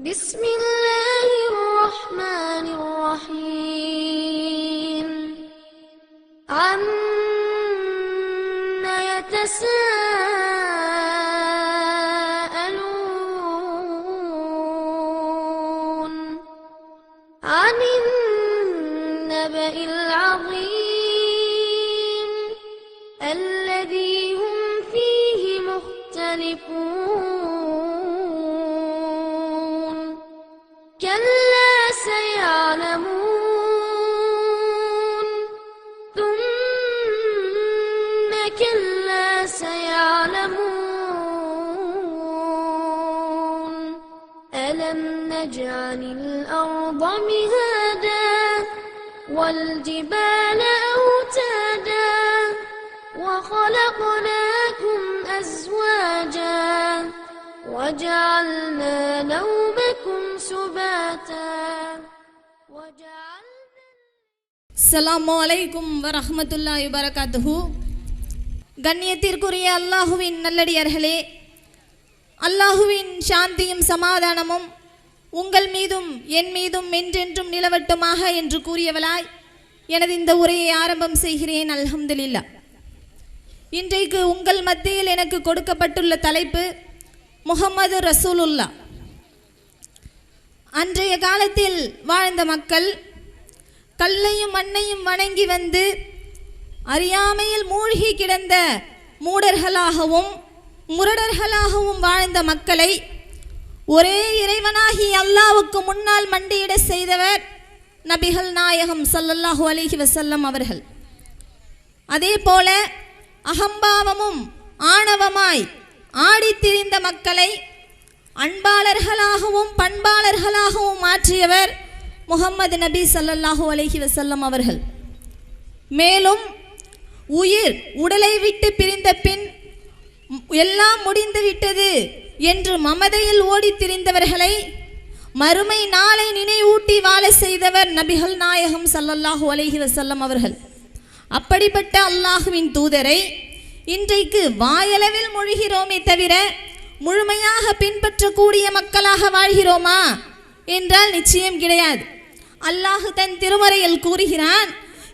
بسم الله الرحمن الرحيم. عم يتساءلون. عن النبأ نجعل الأرض مهادا والجبال أوتادا وخلقناكم أزواجا وجعلنا نومكم سباتا وجعلنا அஸ்ஸலாமு அலைக்கும் வரஹ்மத்துல்லாஹி வரகாத்துஹு கண்ணியத்திற்குரிய அல்லாஹுவின் நல்லடியார்களே அல்லாஹுவின் சாந்தியும் சமாதானமும் உங்கள் மீதும் என் மீதும் என்றென்றும் நிலவட்டுமாக என்று கூறியவளாய் எனது இந்த உரையை ஆரம்பம் செய்கிறேன் அல்ஹம்துலில்லா. இன்றைக்கு உங்கள் மத்தியில் எனக்கு கொடுக்கப்பட்டுள்ள தலைப்பு முகமது ரசூலுல்லா. அன்றைய காலத்தில் வாழ்ந்த மக்கள் கல்லையும் மண்ணையும் வணங்கி வந்து அறியாமையில் மூழ்கி கிடந்த மூடர்களாகவும் முரடர்களாகவும் வாழ்ந்த மக்களை ஒரே இறைவனாகி அல்லாவுக்கு முன்னால் மண்டியிட செய்தவர் நபிகள் நாயகம் சல்லல்லாஹு அலிஹி வசல்லம் அவர்கள். அதே போல அகம்பாவமும் ஆணவமாய் ஆடித்திரிந்த மக்களை அன்பாளர்களாகவும் பண்பாளர்களாகவும் மாற்றியவர் முகம்மது நபி சல்லல்லாஹு அலைஹி வசல்லம் அவர்கள். மேலும் உயிர் உடலை விட்டு பிரிந்த பின் எல்லாம் முடிந்து விட்டது. என்று மமதையில் ஓடித் திரிந்தவர்களை மறுமை நாளை நினைவூட்டி வாழ செய்தவர் நபிகள் நாயகம் சல்லல்லாஹு அலைஹி செல்லம் அவர்கள். அப்படிப்பட்ட அல்லாஹுவின் தூதரை இன்றைக்கு வாயளவில் மொழிகிறோமே தவிர முழுமையாக பின்பற்றக்கூடிய மக்களாக வாழ்கிறோமா என்றால் நிச்சயம் கிடையாது. அல்லாஹு தன் திருமறையில் கூறுகிறான்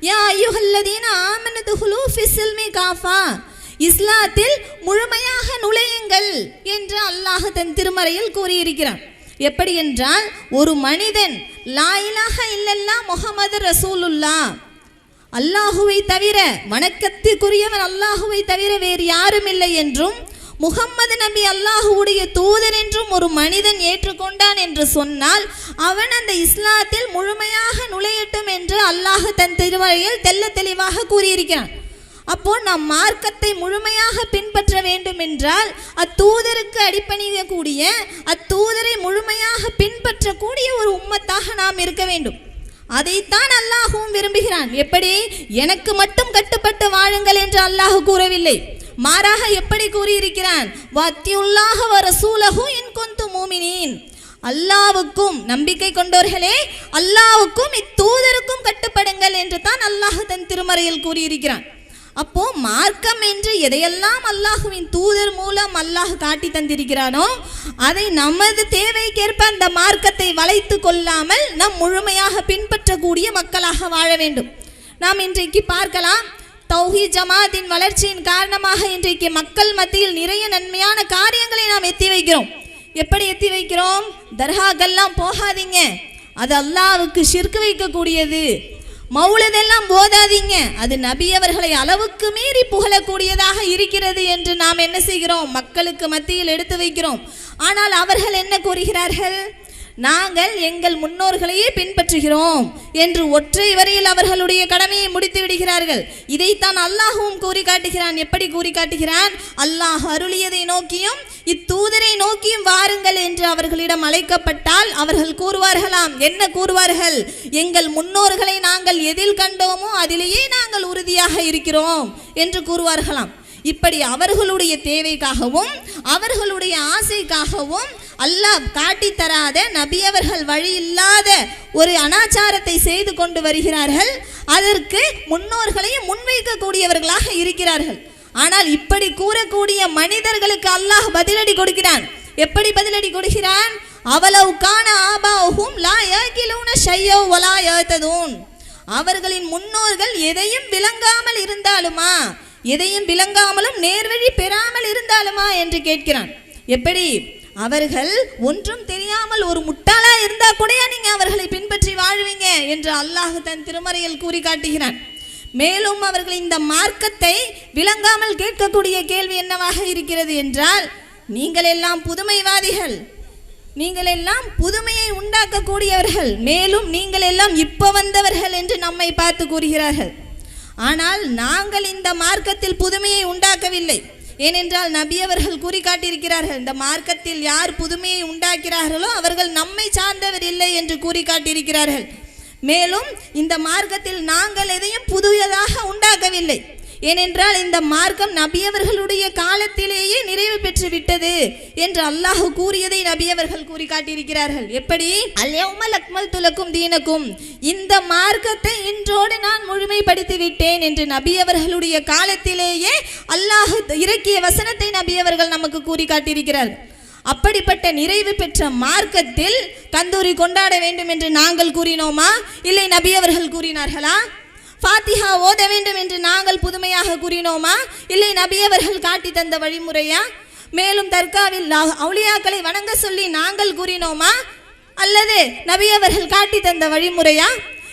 யா ஐயுகல்லதீன ஆமனது ஹுலூ ஃபிஸ்ஸில்மி காஃபா. இஸ்லாத்தில் முழுமையாக நுழையுங்கள் என்று அல்லாஹ் தன் திருமறையில் கூறியிருக்கிறான். எப்படி என்றால் ஒரு மனிதன் லாயிலாக இல்லல்லா முகமது ரசூலுல்லா அல்லாஹுவை தவிர வணக்கத்திற்குரியவன் அல்லாஹுவை தவிர வேறு யாரும் இல்லை என்றும் முகம்மது நபி அல்லாஹுவுடைய தூதர் என்றும் ஒரு மனிதன் ஏற்றுக்கொண்டான் என்று சொன்னால் அவன் அந்த இஸ்லாத்தில் முழுமையாக நுழையட்டும் என்று அல்லாஹ் தன் திருமறையில் தெள்ள தெளிவாக கூறியிருக்கிறான். அப்போ நாம் மார்க்கத்தை முழுமையாக பின்பற்ற வேண்டும் என்றால் அத்தூதருக்கு அடிப்பணியக்கூடிய அத்தூதரை முழுமையாக பின்பற்றக்கூடிய ஒரு உம்மத்தாக நாம் இருக்க வேண்டும். அதைத்தான் அல்லாஹுவும் விரும்புகிறான். எப்படி? எனக்கு மட்டும் கட்டுப்பட்டு வாழுங்கள் என்று அல்லாஹ் கூறவில்லை. மாறாக எப்படி கூறியிருக்கிறான்? வத்தியுல்லாஹ வரசூலஹு இன் குந்து மூமினீன். அல்லாவுக்கும் நம்பிக்கை கொண்டோர்களே அல்லாவுக்கும் இத்தூதருக்கும் கட்டுப்படுங்கள் என்று தான் அல்லாஹ் தன் திருமறையில் கூறியிருக்கிறான். அப்போ மார்க்கம் என்று எதையெல்லாம் அல்லாஹுவின் தூதர் மூலம் அல்லாஹ் காட்டி தந்திருக்கிறானோ அதை நமது தேவைக்கேற்ப அந்த மார்க்கத்தை வளைத்து கொள்ளாமல் நம் முழுமையாக பின்பற்றக்கூடிய மக்களாக வாழ வேண்டும். நாம் இன்றைக்கு பார்க்கலாம் தௌஹி ஜமாத்தின் வளர்ச்சியின் காரணமாக இன்றைக்கு மக்கள் மத்தியில் நிறைய நன்மையான காரியங்களை நாம் எத்தி வைக்கிறோம். எப்படி எத்தி வைக்கிறோம்? தர்காக்கெல்லாம் போகாதீங்க. அது அல்லாவுக்கு ஷிர்கு வைக்கக்கூடியது. மௌலதெல்லாம் போதாதீங்க. அது நபி அவர்களை அளவுக்கு மீறி புகழக்கூடியதாக இருக்கிறது என்று நாம் என்ன செய்கிறோம்? மக்களுக்கு மத்தியில் எடுத்து வைக்கிறோம். ஆனால் அவர்கள் என்ன கூறுகிறார்கள்? நாங்கள் எங்கள் முன்னோர்களையே பின்பற்றுகிறோம் என்று ஒற்றை வரையில் அவர்களுடைய கடமையை முடித்து விடுகிறார்கள். இதைத்தான் அல்லாஹுவும் கூறி காட்டுகிறான். எப்படி கூறி காட்டுகிறான்? அல்லாஹ் அருளியதை நோக்கியும் இத்தூதரை நோக்கியும் வாருங்கள் என்று அவர்களிடம் அழைக்கப்பட்டால் அவர்கள் கூறுவார்களாம். என்ன கூறுவார்கள்? எங்கள் முன்னோர்களை நாங்கள் எதில் கண்டோமோ அதிலேயே நாங்கள் உறுதியாக இருக்கிறோம் என்று கூறுவார்களாம். இப்படி அவர்களுடைய தேவைக்காகவும் அவர்களுடைய ஆசைக்காகவும் அல்லாஹ் காட்டி தராத நபி அவர்கள் வழி இல்லாத ஒரு அனாச்சாரத்தை செய்து கொண்டு வருகிறார்கள். அதற்கு முன்னோர்களையும் முன்வைக்கக்கூடியவர்களாக இருக்கிறார்கள். ஆனால் இப்படி கூறக்கூடிய மனிதர்களுக்கு அல்லாஹ் பதிலடி கொடுக்கிறான். எப்படி பதிலடி கொடுக்கிறான்? அவலவு காண ஆபாவும் லா யகிலூன ஷையோ வலா யததூன். அவர்களின் முன்னோர்கள் எதையும் விளங்காமல் இருந்தாலுமா? எதையும் விளங்காமலும் நேர்வழி பெறாமல் இருந்தாலுமா? என்று கேட்கிறான். எப்படி? அவர்கள் ஒன்றும் தெரியாமல் ஒரு முட்டாளா இருந்தா கூட நீங்க அவர்களை பின்பற்றி வாழ்வீங்க என்று அல்லாஹ் தன் திருமறையில் கூறி காட்டுகிறான். மேலும் அவர்கள் இந்த மார்க்கத்தை விளங்காமல் கேட்கக்கூடிய கேள்வி என்னவாக இருக்கிறது என்றால் நீங்கள் எல்லாம் புதுமைவாதிகள். நீங்கள் எல்லாம் புதுமையை உண்டாக்கக்கூடியவர்கள். மேலும் நீங்கள் எல்லாம் இப்ப வந்தவர்கள் என்று நம்மை பார்த்து கூறுகிறார்கள். ஆனால் நாங்கள் இந்த மார்க்கத்தில் புதுமையை உண்டாக்கவில்லை. ஏனென்றால் நபி அவர்கள் கூறி காட்டியிருக்கிறார்கள் இந்த மார்க்கத்தில் யார் புதுமையை உண்டாக்கிறார்களோ அவர்கள் நம்மை சார்ந்தவர் இல்லை என்று கூறி காட்டியிருக்கிறார்கள் மேலும் இந்த மார்க்கத்தில் நாங்கள் எதையும் புதியதாக உண்டாக்கவில்லை. ஏனென்றால் இந்த மார்க்கம் நபியவர்களுடைய காலத்திலேயே நிறைவு பெற்று விட்டது என்று அல்லாஹ் கூறியதை நபியவர்கள் கூறி காட்டியிருக்கிறார்கள் எப்படி? அல்யௌமல் அக்மல் துலக்கும் தீனக்கும். இந்த மார்க்கத்தை இன்றோடு நான் முழுமைப்படுத்தி விட்டேன் என்று நபியவர்களுடைய காலத்திலேயே அல்லாஹ் இறக்கிய வசனத்தை நபியவர்கள் நமக்கு கூறி காட்டியிருக்கிறார்கள் அப்படிப்பட்ட நிறைவு பெற்ற மார்க்கத்தில் கந்தூரி கொண்டாட வேண்டும் என்று நாங்கள் கூறினோமா? இல்லை நபியவர்கள் கூறினார்களா? ஃபாத்திஹா ஓத வேண்டும் என்று நாங்கள் புதுமையாக கூறினோமா? இல்லை நபியவர்கள் காட்டி தந்த வழிமுறையா? மேலும் தர்காவில் அவுளியாக்களை வணங்க சொல்லி நாங்கள் கூறினோமா? அல்லது நபியவர்கள் காட்டி தந்த வழிமுறையா?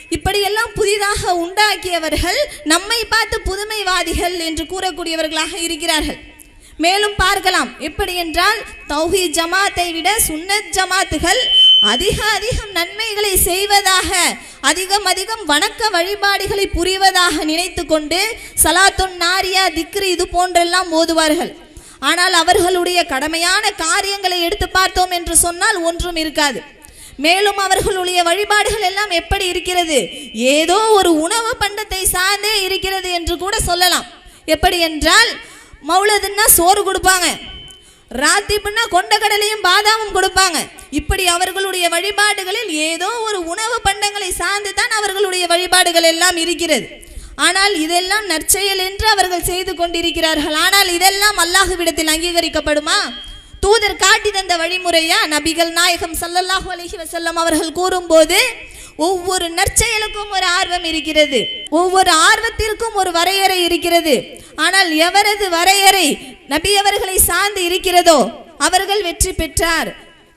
இப்படியெல்லாம் புதிதாக உண்டாக்கியவர்கள் நம்மை பார்த்து புதுமைவாதிகள் என்று கூறக்கூடியவர்களாக இருக்கிறார்கள். மேலும் பார்க்கலாம். எப்படி என்றால் தௌஹி ஜமாத்தை விட சுன்னத் ஜமாத்துகள் அதிக அதிகம் நன்மைகளை செய்வதாக அதிகம் அதிகம் வணக்க வழிபாடுகளை புரிவதாக நினைத்து கொண்டு சலாத்துன் நாரியா திக்ரி இது போன்றெல்லாம் ஓதுவார்கள். ஆனால் அவர்களுடைய கடமையான காரியங்களை எடுத்து பார்த்தோம் என்று சொன்னால் ஒன்றும் இருக்காது. மேலும் அவர்களுடைய வழிபாடுகள் எல்லாம் எப்படி இருக்கிறது? ஏதோ ஒரு உணவு பண்டத்தை சார்ந்தே இருக்கிறது என்று கூட சொல்லலாம். எப்படி என்றால் மௌலதுன்னா சோறு கொடுப்பாங்க. ராத்திப்புன்னா கொண்டக்கடலையும் பாதாமும் கொடுப்பாங்க. இப்படி அவர்களுடைய வழிபாடுகளில் ஏதோ ஒரு உணவு பண்டங்களை சார்ந்து தான் அவர்களுடைய வழிபாடுகள் எல்லாம் இருக்கிறது. ஆனால் இதெல்லாம் நற்செயல் என்று அவர்கள் செய்து கொண்டிருக்கிறார்கள். ஆனால் இதெல்லாம் அல்லாஹுவிடத்தில் அங்கீகரிக்கப்படுமா? தூதர் காட்டி தந்த வழிமுறையா? நபிகள் நாயகம் சல்லல்லாஹு அலஹி வசல்லம் அவர்கள் கூறும்போது ஒவ்வொரு நற்செயலுக்கும் ஒரு ஆர்வம் இருக்கிறது. ஒவ்வொரு ஆர்வத்திற்கும் ஒரு வரையறை இருக்கிறது. ஆனால் எவரது வரையறை நபியவர்களை சார்ந்து இருக்கிறதோ அவர்கள் வெற்றி பெற்றார்.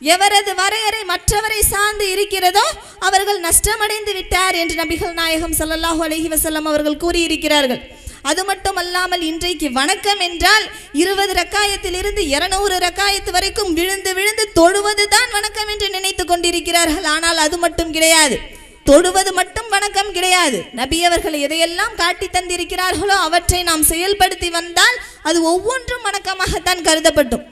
எவரது வரையறை மற்றவரை சார்ந்து இருக்கிறதோ அவர்கள் நஷ்டமடைந்து விட்டார் என்று நபிகள் நாயகம் சல்லாஹூ அலஹி வசல்லம் அவர்கள் கூறியிருக்கிறார்கள். அது மட்டும் அல்லாமல் இன்றைக்கு வணக்கம் என்றால் இருபது ரக்காயத்திலிருந்து இருநூறு ரக்காயத்து வரைக்கும் விழுந்து விழுந்து தொழுவது தான் வணக்கம் என்று நினைத்து கொண்டிருக்கிறார்கள். ஆனால் அது மட்டும் கிடையாது. தொடுவது மட்டும் வணக்கம் கிடையாது. நபி அவர்கள் எதையெல்லாம் காட்டி தந்திருக்கிறார்களோ அவற்றை நாம் செயல்படுத்தி வந்தால் அது ஒவ்வொன்றும் வணக்கமாகத்தான் கருதப்படும்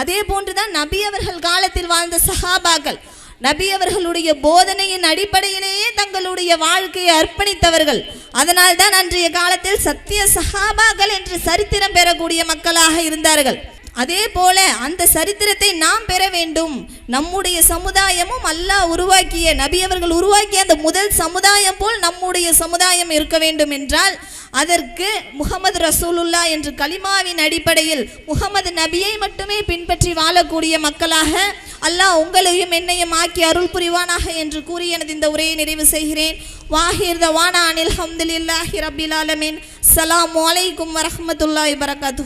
அதே போன்றுதான் நபி அவர்கள் காலத்தில் வாழ்ந்த சஹாபாக்கள். நபி அவர்களுடைய போதனையின் அடிப்படையிலேயே தங்களுடைய வாழ்க்கையை அர்ப்பணித்தவர்கள். அதனால்தான் அன்றைய காலத்தில் சத்திய சஹாபாக்கள் என்று சரித்திரம் பெறக்கூடிய மக்களாக இருந்தார்கள். அதே போல அந்த சரித்திரத்தை நாம் பெற வேண்டும். நம்முடைய சமுதாயமும் அல்லாஹ் உருவாக்கிய நபி அவர்கள் உருவாக்கிய அந்த முதல் சமுதாயம் போல் நம்முடைய சமுதாயம் இருக்க வேண்டும் என்றால் அதற்கு முகமது ரசூலுல்லா என்று கலிமாவின் அடிப்படையில் முகமது நபியை மட்டுமே பின்பற்றி வாழக்கூடிய மக்களாக அல்லாஹ் உங்களையும் என்னையும் ஆக்கி அருள் புரிவானாக என்று கூறி எனது இந்த உரையை நிறைவு செய்கிறேன். வாஹிர் தவானா அனில் ஹம்துலில்லாஹி ரபில் ஆலமின். சலாம் வலைக்கும் வரஹ்மத்துல்லாஹி வரகாத்து